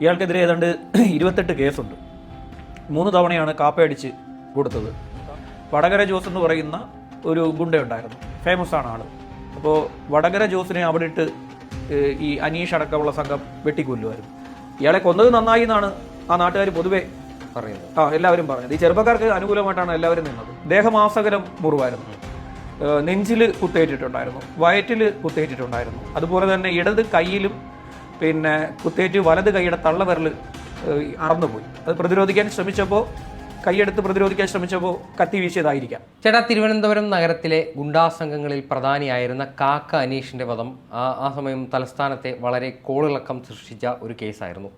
ഇയാൾക്കെതിരെ ഏതാണ്ട് ഇരുപത്തെട്ട് കേസുണ്ട്. മൂന്ന് തവണയാണ് കാപ്പയടിച്ച് കൊടുത്തത്. വടകര ജോസ് എന്ന് പറയുന്ന ഒരു ഗുണ്ടയുണ്ടായിരുന്നു. ഫേമസ് ആണ് ആൾ. അപ്പോൾ വടകര ജോസിനെ അവിടെ ഇട്ട് ഈ അനീഷ് അടക്കമുള്ള സംഘം വെട്ടിക്കൊല്ലുമായിരുന്നു. ഇയാളെ കൊന്നത് നന്നായി എന്നാണ് ആ നാട്ടുകാർ പൊതുവെ പറയുന്നത്. ആ എല്ലാവരും പറഞ്ഞത് ഈ ചെറുപ്പക്കാർക്ക് അനുകൂലമായിട്ടാണ് എല്ലാവരും നിന്നത്. ദേഹമാസകരം മുറിവായിരുന്നു. നെഞ്ചിൽ കുത്തേറ്റിട്ടുണ്ടായിരുന്നു. വയറ്റിൽ കുത്തേറ്റിട്ടുണ്ടായിരുന്നു. അതുപോലെ തന്നെ ഇടത് കൈയിലും പിന്നെ കുത്തേറ്റ് വലത് കൈയുടെ തള്ളവിരൽ അറന്നുപോയി. അത് പ്രതിരോധിക്കാൻ ശ്രമിച്ചപ്പോൾ കൈയെടുത്ത് പ്രതിരോധിക്കാൻ ശ്രമിച്ചപ്പോൾ കത്തി വീശിയതായിരിക്കാം. ചേട്ടാ തിരുവനന്തപുരം നഗരത്തിലെ ഗുണ്ടാ സംഘങ്ങളിൽ പ്രധാനിയായിരുന്ന കാക്ക അനീഷിന്റെ വധം ആ സമയം തലസ്ഥാനത്തെ വളരെ കോളിളക്കം സൃഷ്ടിച്ച ഒരു കേസായിരുന്നു.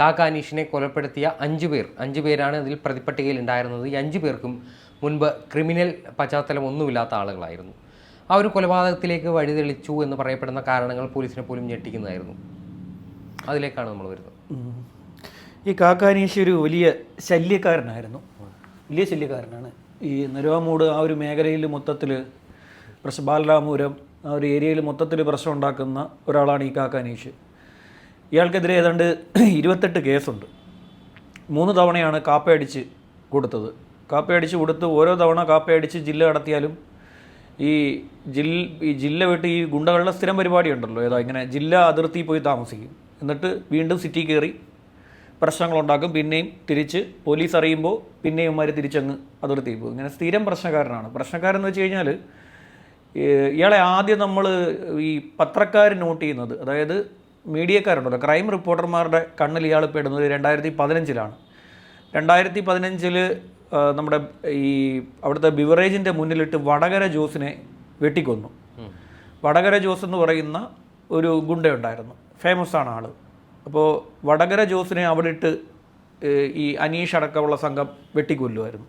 കാക്ക അനീഷിനെ കൊലപ്പെടുത്തിയ അഞ്ചു പേർ അഞ്ചു പേരാണ് ഇതിൽ പ്രതിപ്പട്ടികയിൽ ഉണ്ടായിരുന്നത് ഈ അഞ്ചു പേർക്കും മുൻപ് ക്രിമിനൽ പശ്ചാത്തലം ഒന്നുമില്ലാത്ത ആളുകളായിരുന്നു. ആ ഒരു കൊലപാതകത്തിലേക്ക് വഴിതെളിച്ചു എന്ന് പറയപ്പെടുന്ന കാരണങ്ങൾ പോലീസിനെ പോലും ഞെട്ടിക്കുന്നതായിരുന്നു. അതിലേക്കാണ് നമ്മൾ വരുന്നത്. ഈ കാക്കാനീശി ഒരു വലിയ ശല്യക്കാരനായിരുന്നു. വലിയ ശല്യക്കാരനാണ്. ഈ നരുവാമൂട് ആ ഒരു മേഖലയിൽ മൊത്തത്തിൽ പ്രശ്നം ബാലരാമപുരം ആ ഒരു ഏരിയയിൽ മൊത്തത്തിൽ പ്രശ്നം ഉണ്ടാക്കുന്ന ഒരാളാണ് ഈ കാക്കാനീഷ് ഇയാൾക്കെതിരെ ഏതാണ്ട് ഇരുപത്തെട്ട് കേസുണ്ട്. മൂന്ന് തവണയാണ് കാപ്പയടിച്ച് കൊടുത്തത്. കാപ്പയടിച്ച് കൊടുത്ത് ഓരോ തവണ കാപ്പയടിച്ച് ജില്ല കടത്തിയാലും ഈ ജില്ല ഈ ജില്ല വിട്ട് ഈ ഗുണ്ടകളുടെ സ്ഥിരം പരിപാടി ഉണ്ടല്ലോ. ഏതാ ഇങ്ങനെ ജില്ല അതിർത്തി പോയി താമസിക്കും. എന്നിട്ട് വീണ്ടും സിറ്റി കയറി പ്രശ്നങ്ങളുണ്ടാക്കും. പിന്നെയും തിരിച്ച് പോലീസ് അറിയുമ്പോൾ പിന്നെയും ഇവന്മാർ തിരിച്ചങ്ങ് അതിർത്തി പോകും. ഇങ്ങനെ സ്ഥിരം പ്രശ്നക്കാരനാണ്. പ്രശ്നക്കാരെന്ന് വെച്ച് കഴിഞ്ഞാൽ ഇയാളെ ആദ്യം നമ്മൾ ഈ പത്രക്കാർ നോട്ട് ചെയ്യുന്നത് അതായത് മീഡിയക്കാരുണ്ടല്ലോ ക്രൈം റിപ്പോർട്ടർമാരുടെ കണ്ണിൽ ഇയാൾ പെടുന്നത് രണ്ടായിരത്തി പതിനഞ്ചിലാണ് രണ്ടായിരത്തി പതിനഞ്ചിൽ നമ്മുടെ ഈ അവിടുത്തെ ബിവറേജിന്റെ മുന്നിലിട്ട് വടകര ജോസിനെ വെട്ടിക്കൊന്നു. വടകര ജോസ് എന്ന് പറയുന്ന ഒരു ഗുണ്ടയുണ്ടായിരുന്നു. ഫേമസ് ആണ് ആൾ അപ്പോൾ വടകര ജോസിനെ അവിടെ ഇട്ട് ഈ അനീഷ് അടക്കമുള്ള സംഘം വെട്ടിക്കൊല്ലുമായിരുന്നു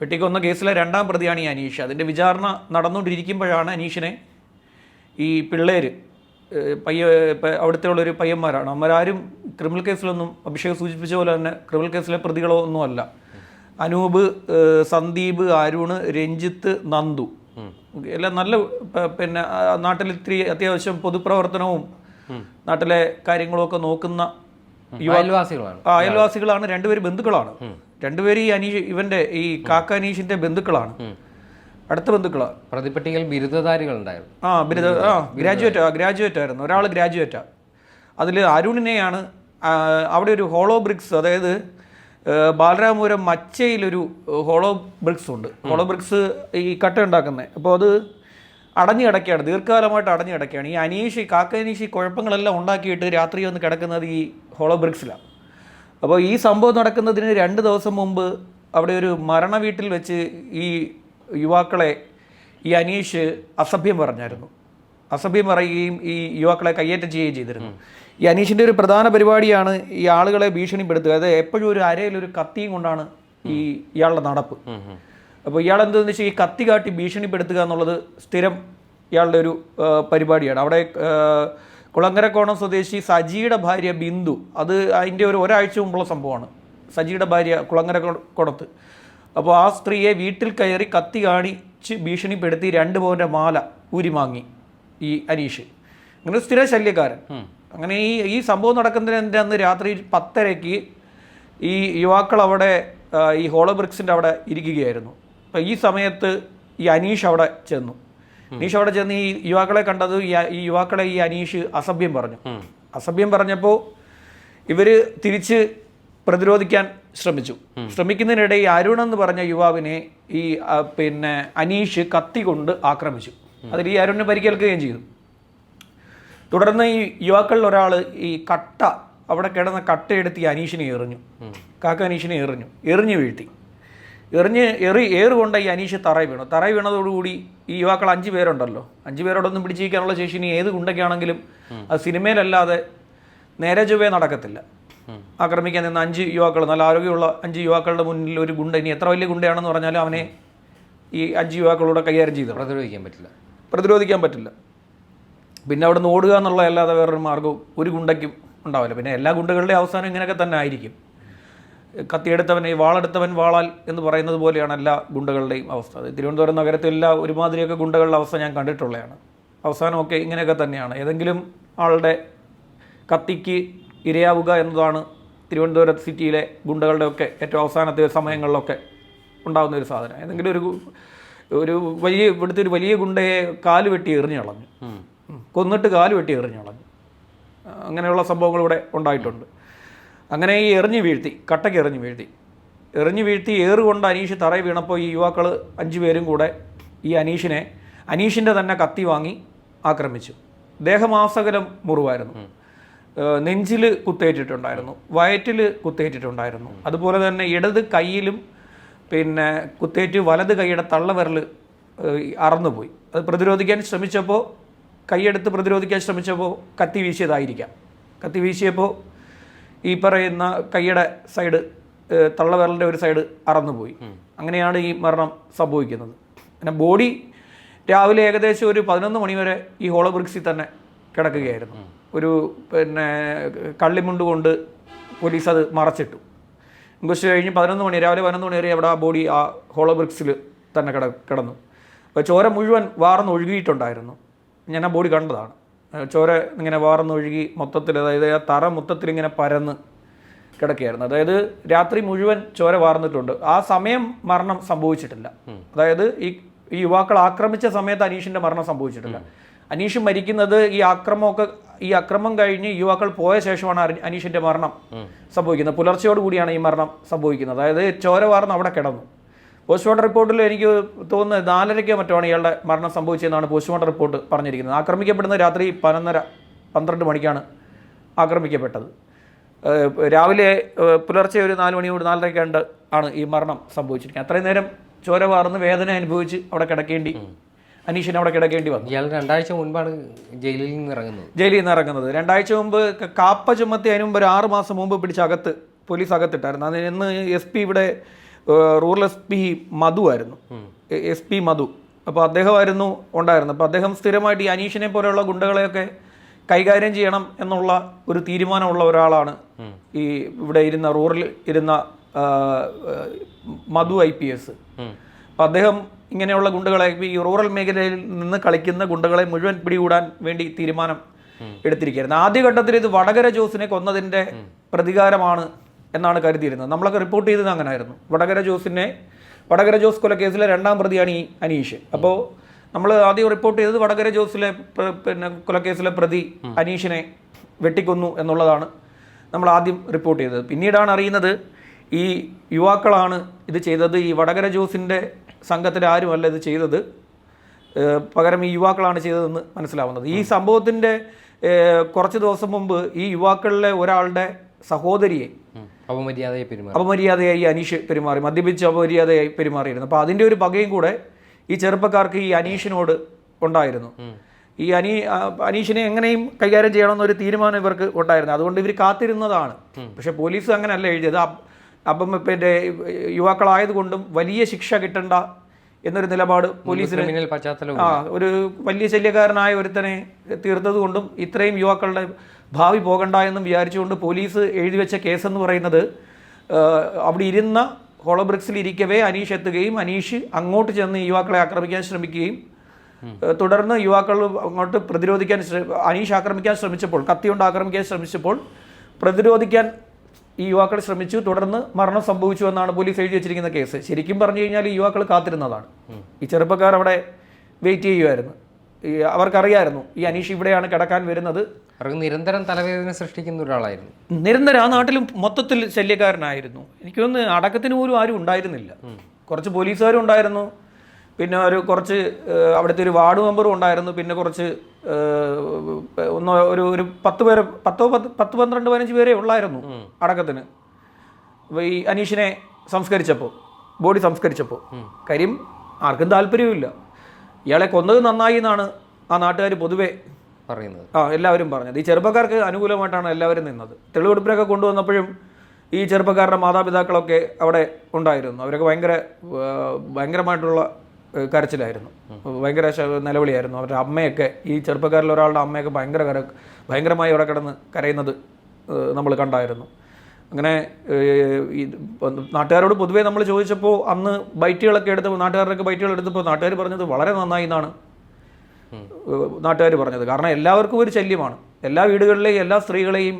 വെട്ടിക്കൊന്ന കേസിലെ രണ്ടാം പ്രതിയാണ് ഈ അനീഷ്. അതിന്റെ വിചാരണ നടന്നുകൊണ്ടിരിക്കുമ്പോഴാണ് അനീഷിനെ ഈ പിള്ളേർ പയ്യ അവിടുത്തെ ഉള്ളൊരു പയ്യന്മാരാണ്. അവന്മാരാരും ക്രിമിനൽ കേസിലൊന്നും അഭിഷേക് സൂചിപ്പിച്ച പോലെ തന്നെ ക്രിമിനൽ കേസിലെ പ്രതികളോ ഒന്നുമല്ല. അനൂപ് സന്ദീപ് അരുണ് രഞ്ജിത്ത് നന്ദു. എല്ലാം നല്ല പിന്നെ നാട്ടിൽ ഇത്തിരി അത്യാവശ്യം പൊതുപ്രവർത്തനവും നാട്ടിലെ കാര്യങ്ങളൊക്കെ നോക്കുന്ന അയൽവാസികളാണ്. ആ, അയൽവാസികളാണ്. രണ്ടുപേര് ബന്ധുക്കളാണ്. രണ്ടുപേര് ഈ അനീഷ് ഇവന്റെ ഈ കാക്ക അനീഷിന്റെ ബന്ധുക്കളാണ്. അടുത്ത ബന്ധുക്കളാണ് പ്രതിപ്പട്ടികയിൽ ബിരുദധാരികൾ ഉണ്ടായിരുന്നു. ആ ബിരുദ ആ ഗ്രാജുവേറ്റ് ആ ഗ്രാജുവേറ്റ് ആയിരുന്നു. ഒരാൾ ഗ്രാജുവേറ്റാ. അതിൽ അരുണിനെയാണ് അവിടെ ഒരു ഹോളോ ബ്രിക്സ് അതായത് ബാലരാമപുരം മച്ചയിലൊരു ഹോളോ ബ്രിക്സ് ഉണ്ട്. ഹോളോ ബ്രിക്സ് ഈ കട്ട ഉണ്ടാക്കുന്നത് അപ്പോൾ അത് അടഞ്ഞു കിടക്കുകയാണ് ദീർഘകാലമായിട്ട് അടഞ്ഞു കിടക്കുകയാണ് ഈ അനീഷി കാക്കനീഷി കുഴപ്പങ്ങളെല്ലാം ഉണ്ടാക്കിയിട്ട് രാത്രി വന്ന് കിടക്കുന്നത് ഈ ഹോളോ ബ്രിക്സിലാണ് അപ്പോൾ ഈ സംഭവം നടക്കുന്നതിന് രണ്ട് ദിവസം മുമ്പ് അവിടെ ഒരു മരണ വീട്ടിൽ വെച്ച് ഈ യുവാക്കളെ ഈ അനീഷ് അസഭ്യം പറഞ്ഞായിരുന്നു. അസഭ്യം പറയുകയും ഈ യുവാക്കളെ കയ്യേറ്റം ചെയ്യുകയും ചെയ്തിരുന്നു. ഈ അനീഷിന്റെ ഒരു പ്രധാന പരിപാടിയാണ് ഈ ആളുകളെ ഭീഷണിപ്പെടുത്തുക. അതായത് എപ്പോഴും ഒരു അരയിൽ ഒരു കത്തിയും കൊണ്ടാണ് ഈ ഇയാളുടെ നടപ്പ്. അപ്പോൾ ഇയാൾ എന്താണെന്ന് വെച്ചാൽ ഈ കത്തി കാട്ടി ഭീഷണിപ്പെടുത്തുക എന്നുള്ളത് സ്ഥിരം ഇയാളുടെ ഒരു പരിപാടിയാണ്. അവിടെ കുളങ്ങരക്കോണം സ്വദേശി സജിയുടെ ഭാര്യ ബിന്ദു അത് അതിന്റെ ഒരു ഒരാഴ്ച മുമ്പുള്ള സംഭവമാണ്. സജിയുടെ ഭാര്യ കുളങ്ങര കുളത്ത് അപ്പോൾ ആ സ്ത്രീയെ വീട്ടിൽ കയറി കത്തി കാണിച്ച് ഭീഷണിപ്പെടുത്തി രണ്ട് പവന്റെ മാല ഊരിമാങ്ങി ഈ അനീഷ്. അങ്ങനെ സ്ഥിര ശല്യക്കാരൻ. അങ്ങനെ ഈ ഈ സംഭവം നടക്കുന്നതിന്റെ അന്ന് രാത്രി പത്തരയ്ക്ക് ഈ യുവാക്കൾ അവിടെ ഈ ഹോളോബ്രിക്സിന്റെ അവിടെ ഇരിക്കുകയായിരുന്നു. ഈ സമയത്ത് ഈ അനീഷ് അവിടെ ചെന്നു. അനീഷ് അവിടെ ചെന്ന് ഈ യുവാക്കളെ കണ്ടത് ഈ യുവാക്കളെ ഈ അനീഷ് അസഭ്യം പറഞ്ഞു. അസഭ്യം പറഞ്ഞപ്പോൾ ഇവർ തിരിച്ച് പ്രതിരോധിക്കാൻ ശ്രമിച്ചു. ശ്രമിക്കുന്നതിനിടെ ഈ അരുൺ എന്ന് പറഞ്ഞ യുവാവിനെ ഈ പിന്നെ അനീഷ് കത്തി കൊണ്ട് ആക്രമിച്ചു. അതിൽ ഈ അരുണിന് പരിക്കേൽക്കുകയും ചെയ്തു. തുടർന്ന് ഈ യുവാക്കളിൽ ഒരാൾ ഈ കട്ട അവിടെ കിടന്ന കട്ടയെടുത്ത് ഈ അനീഷിനെ എറിഞ്ഞു. കാക്ക അനീഷിനെ എറിഞ്ഞു. എറിഞ്ഞു വീഴ്ത്തി. എറിഞ്ഞ് എറി ഏറുകൊണ്ട് ഈ അനീഷ് തറയി വീണു. തറയി വീണതോടുകൂടി ഈ യുവാക്കൾ അഞ്ച് പേരുണ്ടല്ലോ. അഞ്ച് പേരോടൊന്നും പിടിച്ചിരിക്കാനുള്ള ശേഷി ഇനി ഏത് ഗുണ്ടയ്ക്കാണെങ്കിലും അത് സിനിമയിലല്ലാതെ നേരെ ചൊവ്വേ നടക്കത്തില്ല. ആക്രമിക്കാൻ നിന്ന അഞ്ച് യുവാക്കൾ നല്ല ആരോഗ്യമുള്ള അഞ്ച് യുവാക്കളുടെ മുന്നിൽ ഒരു ഗുണ്ട ഇനി എത്ര വലിയ ഗുണ്ടയാണെന്ന് പറഞ്ഞാലും അവനെ ഈ അഞ്ച് യുവാക്കളൂടെ കൈകാര്യം ചെയ്തു. പ്രതിരോധിക്കാൻ പറ്റില്ല. പ്രതിരോധിക്കാൻ പറ്റില്ല. പിന്നെ അവിടെ നിന്ന് ഓടുക എന്നുള്ള അല്ലാതെ വേറൊരു മാർഗവും ഒരു ഗുണ്ടയ്ക്കും ഉണ്ടാവില്ല. പിന്നെ എല്ലാ ഗുണ്ടകളുടെയും അവസാനം ഇങ്ങനെയൊക്കെ തന്നെ ആയിരിക്കും. കത്തിയെടുത്തവൻ ഈ വാളെടുത്തവൻ വാളാൽ എന്ന് പറയുന്നത് പോലെയാണ് എല്ലാ ഗുണ്ടകളുടെയും അവസ്ഥ. തിരുവനന്തപുരം നഗരത്തിൽ എല്ലാ ഒരുമാതിരിയൊക്കെ ഗുണ്ടകളുടെ അവസ്ഥ ഞാൻ കണ്ടിട്ടുള്ളതാണ്. അവസാനമൊക്കെ ഇങ്ങനെയൊക്കെ തന്നെയാണ്. ഏതെങ്കിലും ആളുടെ കത്തിക്ക് ഇരയാവുക എന്നതാണ് തിരുവനന്തപുരം സിറ്റിയിലെ ഗുണ്ടകളുടെയൊക്കെ ഏറ്റവും അവസാനത്തെ സമയങ്ങളിലൊക്കെ ഉണ്ടാകുന്ന ഒരു സാധനം. ഏതെങ്കിലും ഒരു ഒരു വലിയ ഇവിടുത്തെ ഒരു വലിയ ഗുണ്ടയെ കാൽ വെട്ടി എറിഞ്ഞു കളഞ്ഞു. കൊന്നിട്ട് കാൽ വെട്ടി എറിഞ്ഞു കളഞ്ഞു. അങ്ങനെയുള്ള സംഭവങ്ങൾ ഇവിടെ ഉണ്ടായിട്ടുണ്ട്. അങ്ങനെ ഈ എറിഞ്ഞു വീഴ്ത്തി കട്ടയ്ക്ക് എറിഞ്ഞു വീഴ്ത്തി. എറിഞ്ഞു വീഴ്ത്തി ഏറുകൊണ്ട് അനീഷ് തറയിൽ വീണപ്പോൾ ഈ യുവാക്കൾ അഞ്ചു പേരും കൂടെ ഈ അനീഷിനെ അനീഷിന്റെ തന്നെ കത്തി വാങ്ങി ആക്രമിച്ചു. ദേഹമാസകലം മുറിവായിരുന്നു. നെഞ്ചിൽ കുത്തേറ്റിട്ടുണ്ടായിരുന്നു വയറ്റിൽ കുത്തേറ്റിട്ടുണ്ടായിരുന്നു. അതുപോലെ തന്നെ ഇടത് കൈയിലും പിന്നെ കുത്തേറ്റ് വലത് കൈയുടെ തള്ളവിരൽ അറന്നുപോയി. അത് പ്രതിരോധിക്കാൻ ശ്രമിച്ചപ്പോൾ കൈയെടുത്ത് പ്രതിരോധിക്കാൻ ശ്രമിച്ചപ്പോൾ കത്തി വീശിയതായിരിക്കാം. കത്തി വീശിയപ്പോൾ ഈ പറയുന്ന കൈയുടെ സൈഡ് തള്ളവിരലിന്റെ ഒരു സൈഡ് അറന്നുപോയി. അങ്ങനെയാണ് ഈ മരണം സംഭവിക്കുന്നത്. പിന്നെ ബോഡി രാവിലെ ഏകദേശം ഒരു പതിനൊന്ന് മണിവരെ ഈ ഹോളോബ്രിക്സിൽ തന്നെ കിടക്കുകയായിരുന്നു. ഒരു പിന്നെ കള്ളിമുണ്ട് കൊണ്ട് പോലീസ് അത് മറച്ചിട്ടു. ഇൻക്വസ്റ്റ് കഴിഞ്ഞ് പതിനൊന്ന് മണി രാവിലെ പതിനൊന്ന് മണി വരെ അവിടെ ആ ബോഡി ആ ഹോളോബ്രിക്സിൽ തന്നെ കിട കിടന്നു. അപ്പോൾ ചോര മുഴുവൻ വാർന്ന് ഒഴുകിയിട്ടുണ്ടായിരുന്നു. ഞാൻ ആ ബോഡി കണ്ടതാണ്. ചോര ഇങ്ങനെ വാർന്നൊഴുകി മൊത്തത്തിൽ അതായത് ആ തറ മൊത്തത്തിൽ ഇങ്ങനെ പരന്ന് കിടക്കുകയായിരുന്നു. അതായത് രാത്രി മുഴുവൻ ചോര വാർന്നിട്ടുണ്ട്. ആ സമയം മരണം സംഭവിച്ചിട്ടില്ല. അതായത് ഈ ഈ യുവാക്കൾ ആക്രമിച്ച സമയത്ത് അനീഷിന്റെ മരണം സംഭവിച്ചിട്ടില്ല. അനീഷ് മരിക്കുന്നത് ഈ ആക്രമമൊക്കെ ഈ അക്രമം കഴിഞ്ഞ് യുവാക്കൾ പോയ ശേഷമാണ് അനീഷിന്റെ അനീഷിന്റെ മരണം സംഭവിക്കുന്നത്. പുലർച്ചയോടുകൂടിയാണ് ഈ മരണം സംഭവിക്കുന്നത്. അതായത് ചോര വാർന്ന് അവിടെ കിടന്നു. പോസ്റ്റ്മോർട്ടം റിപ്പോർട്ടിൽ എനിക്ക് തോന്നുന്നത് നാലരയ്ക്കോ മറ്റോ ആണ് ഇയാളുടെ മരണം സംഭവിച്ചതെന്നാണ് പോസ്റ്റ്മോർട്ടം റിപ്പോർട്ട് പറഞ്ഞിരിക്കുന്നത്. ആക്രമിക്കപ്പെടുന്നത് രാത്രി പതിനൊന്നര പന്ത്രണ്ട് മണിക്കാണ് ആക്രമിക്കപ്പെട്ടത്. രാവിലെ പുലർച്ചെ ഒരു നാല് മണിയോട് നാലരയ്ക്കാണ്ട് ആണ് ഈ മരണം സംഭവിച്ചിരിക്കുന്നത്. അത്രയും നേരം ചോര വാർന്ന് വേദന അനുഭവിച്ച് അവിടെ കിടക്കേണ്ടി അനീഷിനെ അവിടെ കിടക്കേണ്ടി വന്നു. ഇയാൾ രണ്ടാഴ്ച മുൻപാണ് ജയിലിൽ നിന്ന് ഇറങ്ങുന്നത്. ജയിലിൽ നിന്ന് ഇറങ്ങുന്നത്. രണ്ടാഴ്ച മുമ്പ് കാപ്പ ചുമത്തി അതിന് മുമ്പ് ഒരു ആറ് മാസം മുമ്പ് പിടിച്ച് അകത്ത് പോലീസ് അകത്തിട്ടായിരുന്നു. അതിന് ഇന്ന് എസ് പി ഇവിടെ റൂറൽ എസ് പി മധു ആയിരുന്നു. S P Madhu. അപ്പോൾ അദ്ദേഹമായിരുന്നു ഉണ്ടായിരുന്നത്. അപ്പോൾ അദ്ദേഹം സ്ഥിരമായിട്ട് ഈ അനീഷിനെ പോലെയുള്ള ഗുണ്ടകളെയൊക്കെ കൈകാര്യം ചെയ്യണം എന്നുള്ള ഒരു തീരുമാനമുള്ള ഒരാളാണ് ഈ ഇവിടെ ഇരുന്ന റൂറൽ ഇരുന്ന മധു ഐ പി എസ്. അപ്പോൾ അദ്ദേഹം ഇങ്ങനെയുള്ള ഗുണ്ടകളെ ഈ റൂറൽ മേഖലയിൽ നിന്ന് കളിക്കുന്ന ഗുണ്ടകളെ മുഴുവൻ പിടികൂടാൻ വേണ്ടി തീരുമാനം എടുത്തിരിക്കുകയായിരുന്നു. ആദ്യഘട്ടത്തിൽ ഇത് വടകര ജോസിനെ കൊന്നതിന്റെ പ്രതികാരമാണ് എന്നാണ് കരുതിയിരുന്നത്. നമ്മളൊക്കെ റിപ്പോർട്ട് ചെയ്തത് അങ്ങനായിരുന്നു. വടകര ജോസിനെ വടകര ജോസ് കൊലക്കേസിലെ രണ്ടാം പ്രതിയാണ് ഈ അനീഷ്. അപ്പോൾ നമ്മൾ ആദ്യം റിപ്പോർട്ട് ചെയ്തത് വടകര ജോസിലെ പിന്നെ കൊലക്കേസിലെ പ്രതി അനീഷിനെ വെട്ടിക്കൊന്നു എന്നുള്ളതാണ് നമ്മൾ ആദ്യം റിപ്പോർട്ട് ചെയ്തത്. പിന്നീടാണ് അറിയുന്നത് ഈ യുവാക്കളാണ് ഇത് ചെയ്തത്. ഈ വടകര ജോസിന്റെ സംഘത്തിൽ ആരുമല്ല ഇത് ചെയ്തത്. പകരം ഈ യുവാക്കളാണ് ചെയ്തതെന്ന് മനസ്സിലാവുന്നത്. ഈ സംഭവത്തിന്റെ കുറച്ച് ദിവസം മുമ്പ് ഈ യുവാക്കളിലെ ഒരാളുടെ സഹോദരിയെ ഉം. അപമര്യാദയെ പെരുമാറി. അപമര്യാദയായി അനീഷ് പെരുമാറി മദ്യപിച്ച് അപമര്യാദയായി പെരുമാറിയിരുന്നു. അപ്പോൾ അതിന്റെ ഒരു പകയും കൂടെ ഈ ചെറുപ്പക്കാർക്ക് ഈ അനീഷിനോട് ഉണ്ടായിരുന്നു. ഈ അനീ അനീഷിനെ എങ്ങനെയും കൈകാര്യം ചെയ്യണമെന്നൊരു തീരുമാനം ഇവർക്ക് ഉണ്ടായിരുന്നു. അതുകൊണ്ട് ഇവർ കാത്തിരുന്നതാണ്. പക്ഷെ പോലീസ് അങ്ങനെയല്ല എഴുതിയത്. അപ്- അപ്പം പിന്നെ യുവാക്കളായതുകൊണ്ടും വലിയ ശിക്ഷ കിട്ടണ്ട എന്നൊരു നിലപാട് പോലീസിന് ആ ഒരു വലിയ ശല്യക്കാരനായ ഒരുത്തനെ തീർത്തതുകൊണ്ടും ഇത്രയും യുവാക്കളുടെ ഭാവി പോകണ്ട എന്നും വിചാരിച്ചുകൊണ്ട് പോലീസ് എഴുതി വെച്ച കേസെന്ന് പറയുന്നത് അവിടെ ഇരുന്ന ഹോളോബ്രിക്സിൽ ഇരിക്കവേ അനീഷ് എത്തുകയും അനീഷ് അങ്ങോട്ട് ചെന്ന് യുവാക്കളെ ആക്രമിക്കാൻ ശ്രമിക്കുകയും തുടർന്ന് യുവാക്കൾ അങ്ങോട്ട് പ്രതിരോധിക്കാൻ അനീഷ് ആക്രമിക്കാൻ ശ്രമിച്ചപ്പോൾ കത്തി കൊണ്ട് ആക്രമിക്കാൻ ശ്രമിച്ചപ്പോൾ പ്രതിരോധിക്കാൻ ഈ യുവാക്കൾ ശ്രമിച്ചു. തുടർന്ന് മരണം സംഭവിച്ചു എന്നാണ് പോലീസ് എഴുതി വെച്ചിരിക്കുന്ന കേസ്. ശരിക്കും പറഞ്ഞു കഴിഞ്ഞാൽ ഈ യുവാക്കൾ കാത്തിരുന്നതാണ്. ഈ ചെറുപ്പക്കാർ അവിടെ വെയിറ്റ് ചെയ്യുമായിരുന്നു. അവർക്കറിയായിരുന്നു. ഈ അനീഷ് ഇവിടെയാണ് കിടക്കാൻ വരുന്നത്. അവർക്ക് നിരന്തരം തലവേദന സൃഷ്ടിക്കുന്ന ഒരാളായിരുന്നു. നിരന്തരം ആ നാട്ടിലും മൊത്തത്തിൽ ശല്യക്കാരനായിരുന്നു. എനിക്കൊന്ന് അടക്കത്തിന് പോലും ആരും ഉണ്ടായിരുന്നില്ല. കുറച്ച് പോലീസുകാരും ഉണ്ടായിരുന്നു. പിന്നെ ഒരു കുറച്ച് അവിടുത്തെ ഒരു വാർഡ് മെമ്പറും ഉണ്ടായിരുന്നു. പിന്നെ കുറച്ച് ഒന്നോ ഒരു ഒരു പത്ത് പേര് പത്തോ പത്ത് പത്ത് പന്ത്രണ്ട് പതിനഞ്ച് പേരെ ഉള്ളായിരുന്നു അടക്കത്തിന്. ഈ അനീഷിനെ സംസ്കരിച്ചപ്പോൾ ബോഡി സംസ്കരിച്ചപ്പോൾ കാര്യം ആർക്കും താല്പര്യമില്ല ഇയാളെ കൊന്നത് നന്നായി എന്നാണ് ആ നാട്ടുകാർ പൊതുവേ പറയുന്നത്. ആ എല്ലാവരും പറഞ്ഞത്. ഈ ചെറുപ്പക്കാർക്ക് അനുകൂലമായിട്ടാണ് എല്ലാവരും നിന്നത്. തെളിവെടുപ്പിനൊക്കെ കൊണ്ടുവന്നപ്പോഴും ഈ ചെറുപ്പക്കാരുടെ മാതാപിതാക്കളൊക്കെ അവിടെ ഉണ്ടായിരുന്നു. അവരൊക്കെ ഭയങ്കര ഭയങ്കരമായിട്ടുള്ള കരച്ചിലായിരുന്നു. ഭയങ്കര നിലവിളിയായിരുന്നു. അവരുടെ അമ്മയൊക്കെ ഈ ചെറുപ്പക്കാരിൽ ഒരാളുടെ അമ്മയൊക്കെ ഭയങ്കര കര ഭയങ്കരമായി അവിടെ കിടന്ന് കരയുന്നത് നമ്മൾ കണ്ടായിരുന്നു. അങ്ങനെ ഈ നാട്ടുകാരോട് പൊതുവേ നമ്മൾ ചോദിച്ചപ്പോൾ അന്ന് ബൈറ്റുകളൊക്കെ എടുത്തപ്പോൾ നാട്ടുകാരുടെയൊക്കെ ബൈറ്റുകൾ എടുത്തപ്പോൾ നാട്ടുകാർ പറഞ്ഞത് വളരെ നന്നായി എന്നാണ്. നാട്ടുകാർ പറഞ്ഞത്. കാരണം എല്ലാവർക്കും ഒരു ശല്യമാണ്. എല്ലാ വീടുകളിലെയും എല്ലാ സ്ത്രീകളെയും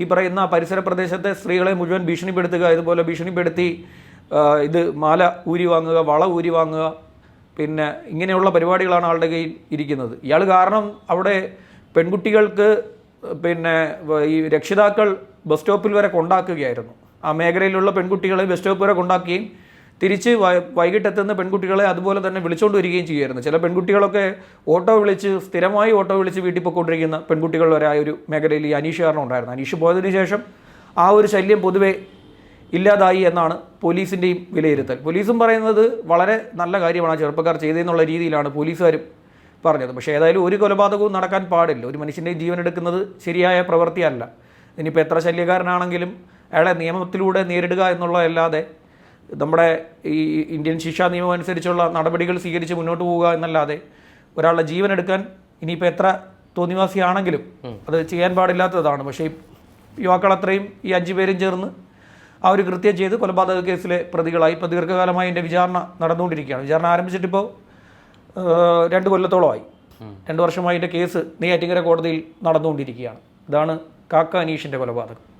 ഈ പറയുന്ന പരിസര പ്രദേശത്തെ സ്ത്രീകളെ മുഴുവൻ ഭീഷണിപ്പെടുത്തുക ഇതുപോലെ ഭീഷണിപ്പെടുത്തി ഇത് മാല ഊരി വാങ്ങുക വള ഊരി വാങ്ങുക പിന്നെ ഇങ്ങനെയുള്ള പരിപാടികളാണ് ആളുടെ കയ്യിൽ ഇരിക്കുന്നത്. ഇയാൾ കാരണം അവിടെ പെൺകുട്ടികൾക്ക് പിന്നെ ഈ രക്ഷിതാക്കൾ ബസ് സ്റ്റോപ്പിൽ വരെ കൊണ്ടാക്കുകയായിരുന്നു. ആ മേഖലയിലുള്ള പെൺകുട്ടികളെ ബസ് സ്റ്റോപ്പ് വരെ കൊണ്ടാക്കുകയും തിരിച്ച് വൈകിട്ടെത്തുന്ന പെൺകുട്ടികളെ അതുപോലെ തന്നെ വിളിച്ചുകൊണ്ട് വരികയും ചെയ്യുമായിരുന്നു. ചില പെൺകുട്ടികളൊക്കെ ഓട്ടോ വിളിച്ച് സ്ഥിരമായി ഓട്ടോ വിളിച്ച് വീട്ടിൽ പോയിക്കൊണ്ടിരിക്കുന്ന പെൺകുട്ടികൾ വരെ ആ ഒരു മേഖലയിൽ ഈ അനീഷ് കാരണം ഉണ്ടായിരുന്നു. അനീഷ് പോയതിനു ശേഷം ആ ഒരു ശല്യം പൊതുവെ ഇല്ലാതായി എന്നാണ് പോലീസിന്റെയും വിലയിരുത്തൽ. പോലീസും പറയുന്നത് വളരെ നല്ല കാര്യമാണ് ചെറുപ്പക്കാർ ചെയ്തതെന്നുള്ള രീതിയിലാണ് പോലീസുകാരും പറഞ്ഞത്. പക്ഷേ ഏതായാലും ഒരു കൊലപാതകവും നടക്കാൻ പാടില്ല. ഒരു മനുഷ്യന്റെ ജീവൻ എടുക്കുന്നത് ശരിയായ പ്രവൃത്തിയല്ല. ഇനിയിപ്പോൾ എത്ര ശല്യക്കാരനാണെങ്കിലും അയാളെ നിയമത്തിലൂടെ നേരിടുക എന്നുള്ളതല്ലാതെ നമ്മുടെ ഈ ഇന്ത്യൻ ശിക്ഷാ നിയമം അനുസരിച്ചുള്ള നടപടികൾ സ്വീകരിച്ച് മുന്നോട്ട് പോവുക എന്നല്ലാതെ ഒരാളുടെ ജീവൻ എടുക്കാൻ ഇനിയിപ്പോൾ എത്ര തോന്നിവാസിയാണെങ്കിലും അത് ചെയ്യാൻ പാടില്ലാത്തതാണ്. പക്ഷേ യുവാക്കൾ അത്രയും ഈ അഞ്ചു പേരും ചേർന്ന് ആ ഒരു കൃത്യം ചെയ്ത് കൊലപാതക കേസിലെ പ്രതികളായി ഇപ്പോൾ ദീർഘകാലമായി എന്റെ വിചാരണ നടന്നുകൊണ്ടിരിക്കുകയാണ്. വിചാരണ ആരംഭിച്ചിട്ടിപ്പോൾ രണ്ട് കൊല്ലത്തോളമായി. രണ്ട് വർഷമായി എന്റെ കേസ് നെയ്യാറ്റിങ്കര കോടതിയിൽ നടന്നുകൊണ്ടിരിക്കുകയാണ്. ഇതാണ് കാക്ക അനീഷിന്റെ കൊലപാതകം.